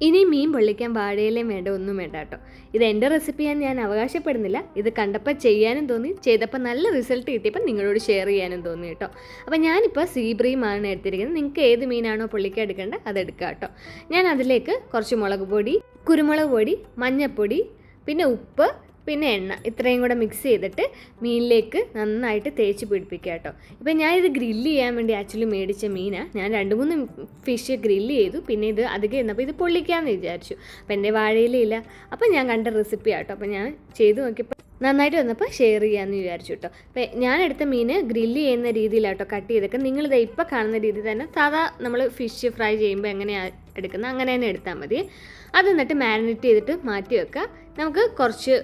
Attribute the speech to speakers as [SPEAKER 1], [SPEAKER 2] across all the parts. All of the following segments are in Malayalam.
[SPEAKER 1] ഇനി മീൻ പൊള്ളിക്കാൻ വാഴയിലേയും വേണ്ട ഒന്നും വേണ്ട കേട്ടോ. ഇത് എന്റെ റെസിപ്പിയാൻ ഞാൻ അവകാശപ്പെടുന്നില്ല. ഇത് കണ്ടപ്പോൾ ചെയ്യാനും തോന്നി. ചെയ്തപ്പോൾ നല്ല റിസൾട്ട് കിട്ടിയപ്പോൾ നിങ്ങളോട് ഷെയർ ചെയ്യാനും തോന്നി കേട്ടോ. അപ്പോൾ ഞാനിപ്പോൾ സീബ്രീമാണ് എടുത്തിരിക്കുന്നത്. നിങ്ങൾക്ക് ഏത് മീനാണോ പൊള്ളിക്കാൻ എടുക്കേണ്ടത് അത് എടുക്കുക കേട്ടോ. ഞാൻ അതിലേക്ക് കുറച്ച് മുളക് പൊടി കുരുമുളക് പൊടി മഞ്ഞൾപ്പൊടി പിന്നെ ഉപ്പ് പിന്നെ എണ്ണ ഇത്രയും കൂടെ മിക്സ് ചെയ്തിട്ട് മീനിലേക്ക് നന്നായിട്ട് തേച്ച് പിടിപ്പിക്കുക കേട്ടോ. ഇപ്പം ഞാനിത് ഗ്രില്ല് ചെയ്യാൻ വേണ്ടി ആക്ച്വലി മേടിച്ച മീനാണ് ഞാൻ രണ്ട് മൂന്ന് ഫിഷ് ഗ്രില്ല് ചെയ്തു. പിന്നെ ഇത് അധികം ഇരുന്നപ്പോൾ ഇത് പൊള്ളിക്കാമെന്ന് വിചാരിച്ചു. അപ്പം എന്റെ വാഴയിലില്ല അപ്പം ഞാൻ കണ്ട റെസിപ്പി ആട്ടോ അപ്പം ഞാൻ ചെയ്തു നോക്കിയപ്പോൾ നന്നായിട്ട് വന്നപ്പോൾ ഷെയർ ചെയ്യാമെന്ന് വിചാരിച്ചു കേട്ടോ അപ്പം ഞാനെടുത്ത മീൻ ഗ്രില്ല് ചെയ്യുന്ന രീതിയിലാട്ടോ കട്ട് ചെയ്തൊക്കെ നിങ്ങളിത് ഇപ്പോൾ കാണുന്ന രീതിയിൽ തന്നെ സാധാ നമ്മൾ ഫിഷ് ഫ്രൈ ചെയ്യുമ്പോൾ എങ്ങനെയാണ് എടുക്കുന്നത് അങ്ങനെ തന്നെ എടുത്താൽ മതി. അത് എന്നിട്ട് മാരിനേറ്റ് ചെയ്തിട്ട് മാറ്റി വെക്കുക നമുക്ക് കുറച്ച്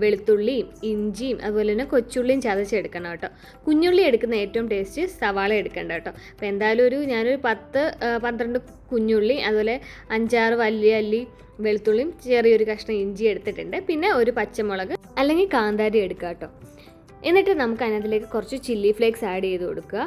[SPEAKER 1] വെളുത്തുള്ളിയും ഇഞ്ചിയും അതുപോലെ തന്നെ കൊച്ചുള്ളിയും ചതച്ചെടുക്കണം കേട്ടോ കുഞ്ഞുള്ളി എടുക്കുന്ന ഏറ്റവും ടേസ്റ്റ് സവാള എടുക്കേണ്ട കേട്ടോ അപ്പോൾ എന്തായാലും ഒരു ഞാനൊരു പത്ത് പന്ത്രണ്ട് കുഞ്ഞുള്ളി അതുപോലെ അഞ്ചാറ് വലിയ അല്ലി വെളുത്തുള്ളിയും ചെറിയൊരു കഷ്ണം ഇഞ്ചി എടുത്തിട്ടുണ്ട്. പിന്നെ ഒരു പച്ചമുളക് അല്ലെങ്കിൽ കാന്താരി എടുക്കുക കേട്ടോ. എന്നിട്ട് നമുക്ക് അതിനകത്തിലേക്ക് കുറച്ച് ചില്ലി ഫ്ലേക്സ് ആഡ് ചെയ്ത് കൊടുക്കുക.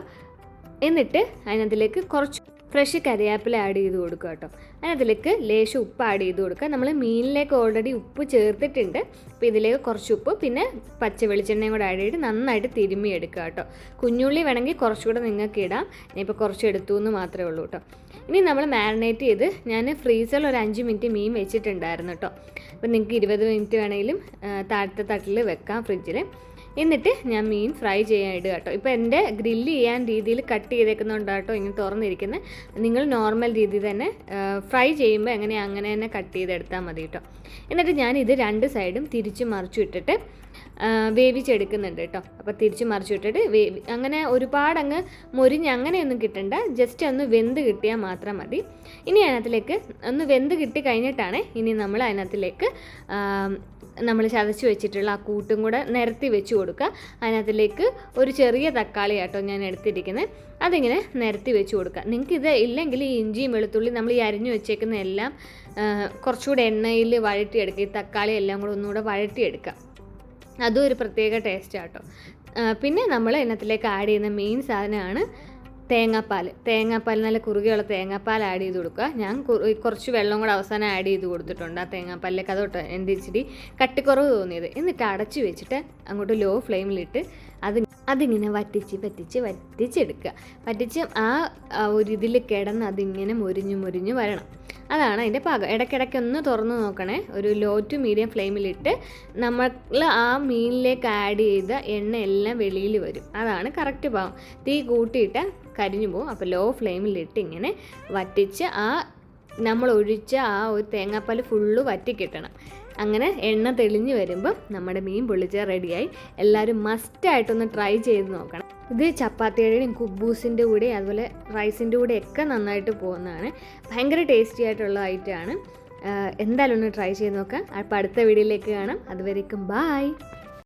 [SPEAKER 1] എന്നിട്ട് അതിനകത്തിലേക്ക് കുറച്ച് ഫ്രഷ് കരിയാപ്പില ആഡ് ചെയ്ത് കൊടുക്കുക കേട്ടോ. അതിലേക്ക് ലേശം ഉപ്പ് ആഡ് ചെയ്ത് കൊടുക്കുക. നമ്മൾ മീനിലേക്ക് ഓൾറെഡി ഉപ്പ് ചേർത്തിട്ടുണ്ട്. അപ്പോൾ ഇതിലേക്ക് കുറച്ച് ഉപ്പ് പിന്നെ പച്ച വെളിച്ചെണ്ണയും കൂടെ ആഡ് ചെയ്തിട്ട് നന്നായിട്ട് തിരുമ്മി എടുക്കുക കേട്ടോ. കുഞ്ഞുള്ളി വേണമെങ്കിൽ കുറച്ചുകൂടെ നിങ്ങൾക്ക് ഇടാം. ഞാനിപ്പോൾ കുറച്ച് എടുത്തു എന്ന് മാത്രമേ ഉള്ളൂ കേട്ടോ. ഇനി നമ്മൾ മാരിനേറ്റ് ചെയ്ത് ഞാൻ ഫ്രീസറിൽ ഒരു അഞ്ച് മിനിറ്റ് മീൻ വെച്ചിട്ടുണ്ടായിരുന്നു കേട്ടോ. അപ്പോൾ നിങ്ങൾക്ക് ഇരുപത് മിനിറ്റ് വേണമെങ്കിലും താഴത്തെ തട്ടിൽ വെക്കാം ഫ്രിഡ്ജിൽ എന്നിട്ട് ഞാൻ മീൻ ഫ്രൈ ചെയ്യാൻ ഇടുക കേട്ടോ. ഇപ്പോൾ എന്റെ ഗ്രില്ല് ചെയ്യാൻ രീതിയിൽ കട്ട് ചെയ്തേക്കുന്നുണ്ട് കേട്ടോ ഇങ്ങനെ തുറന്നിരിക്കുന്നത്. നിങ്ങൾ നോർമൽ രീതിയിൽ തന്നെ ഫ്രൈ ചെയ്യുമ്പോൾ എങ്ങനെ അങ്ങനെ തന്നെ കട്ട് ചെയ്തെടുത്താൽ മതി കേട്ടോ. എന്നിട്ട് ഞാൻ ഇത് രണ്ട് സൈഡും തിരിച്ച് മറിച്ചു ഇട്ടിട്ട് വേവിച്ചെടുക്കുന്നുണ്ട് കേട്ടോ. അപ്പോൾ തിരിച്ച് മറിച്ചു ഇട്ടിട്ട് വേവി അങ്ങനെ ഒരുപാട് അങ്ങ് മൊരിഞ്ഞ് അങ്ങനെയൊന്നും കിട്ടണ്ട. ജസ്റ്റ് ഒന്ന് വെന്ത് കിട്ടിയാൽ മാത്രം മതി. ഇനി അതിനകത്തിലേക്ക് ഒന്ന് വെന്ത് കിട്ടി കഴിഞ്ഞിട്ടാണ് ഇനി നമ്മൾ അതിനകത്തിലേക്ക് നമ്മൾ ചതച്ച് വെച്ചിട്ടുള്ള ആ കൂട്ടും കൂടെ നിരത്തി വെച്ച് കൊടുക്കുക. അതിനകത്തിലേക്ക് ഒരു ചെറിയ തക്കാളി ആട്ടോ ഞാൻ എടുത്തിരിക്കുന്നത്. അതിങ്ങനെ നിരത്തി വെച്ച് കൊടുക്കുക. നിങ്ങൾക്ക് ഇത് ഇല്ലെങ്കിൽ ഈ ഇഞ്ചിയും വെളുത്തുള്ളി നമ്മൾ ഈ അരിഞ്ഞു വെച്ചേക്കുന്ന എല്ലാം കുറച്ചുകൂടെ എണ്ണയിൽ വഴറ്റിയെടുക്കുക. ഈ തക്കാളി എല്ലാം കൂടെ ഒന്നുകൂടെ വഴറ്റിയെടുക്കുക. അതും ഒരു പ്രത്യേക ടേസ്റ്റ് ആട്ടോ. പിന്നെ നമ്മൾ ഇതിനകത്തിലേക്ക് ആഡ് ചെയ്യുന്ന മെയിൻ സാധനമാണ് തേങ്ങാപ്പാൽ തേങ്ങാപ്പാൽ നല്ല കുറുകെയുള്ള തേങ്ങാപ്പാൽ ആഡ് ചെയ്ത് കൊടുക്കുക. ഞാൻ കുറച്ച് വെള്ളം കൂടെ അവസാനം ആഡ് ചെയ്ത് കൊടുത്തിട്ടുണ്ട് ആ തേങ്ങാപ്പാലിലേക്ക്. അതോട്ട് എന്റെ ഇച്ചിരി കട്ടിക്കുറവ് തോന്നിയത്. എന്നിട്ട് അടച്ച് വെച്ചിട്ട് അങ്ങോട്ട് ലോ ഫ്ലെയിമിലിട്ട് അത് അതിങ്ങനെ വറ്റിച്ച് വറ്റിച്ച് വറ്റിച്ചെടുക്കുക വറ്റിച്ച് ആ ഒരു ഇതിൽ കിടന്ന് അതിങ്ങനെ മുരിഞ്ഞ് മുരിഞ്ഞ് വരണം. അതാണ് അതിന്റെ പാകം ഇടയ്ക്കിടയ്ക്ക് ഒന്ന് തുറന്ന് നോക്കണേ. ഒരു ലോ ടു മീഡിയം ഫ്ലെയിമിലിട്ട് നമ്മൾ ആ മീനിലേക്ക് ആഡ് ചെയ്ത എണ്ണ എല്ലാം വെളിയിൽ വരും. അതാണ് കറക്റ്റ് പാകം തീ കൂട്ടിയിട്ട് കരിഞ്ഞു പോകും അപ്പോൾ ലോ ഫ്ലെയിമിലിട്ട് ഇങ്ങനെ വറ്റിച്ച് ആ നമ്മൾ ഒഴിച്ച ആ ഒരു തേങ്ങാപ്പാൽ ഫുള്ള് വറ്റിക്കിട്ടണം അങ്ങനെ എണ്ണ തെളിഞ്ഞ് വരുമ്പം നമ്മുടെ മീൻ പൊള്ളിച്ച റെഡിയായി എല്ലാവരും മസ്റ്റായിട്ടൊന്ന് ട്രൈ ചെയ്ത് നോക്കണം. ഇത് ചപ്പാത്തിയുടെയും കുബൂസിന്റെ കൂടെ അതുപോലെ റൈസിന്റെ കൂടെ ഒക്കെ നന്നായിട്ട് പോകുന്നതാണ്. ഭയങ്കര ടേസ്റ്റി ആയിട്ടുള്ള ഐറ്റമാണ്. എന്തായാലും ഒന്ന് ട്രൈ ചെയ്ത് നോക്കാം. അപ്പോൾ അടുത്ത വീഡിയോയിലേക്ക് കാണാം. അതുവരേക്കും ബായ്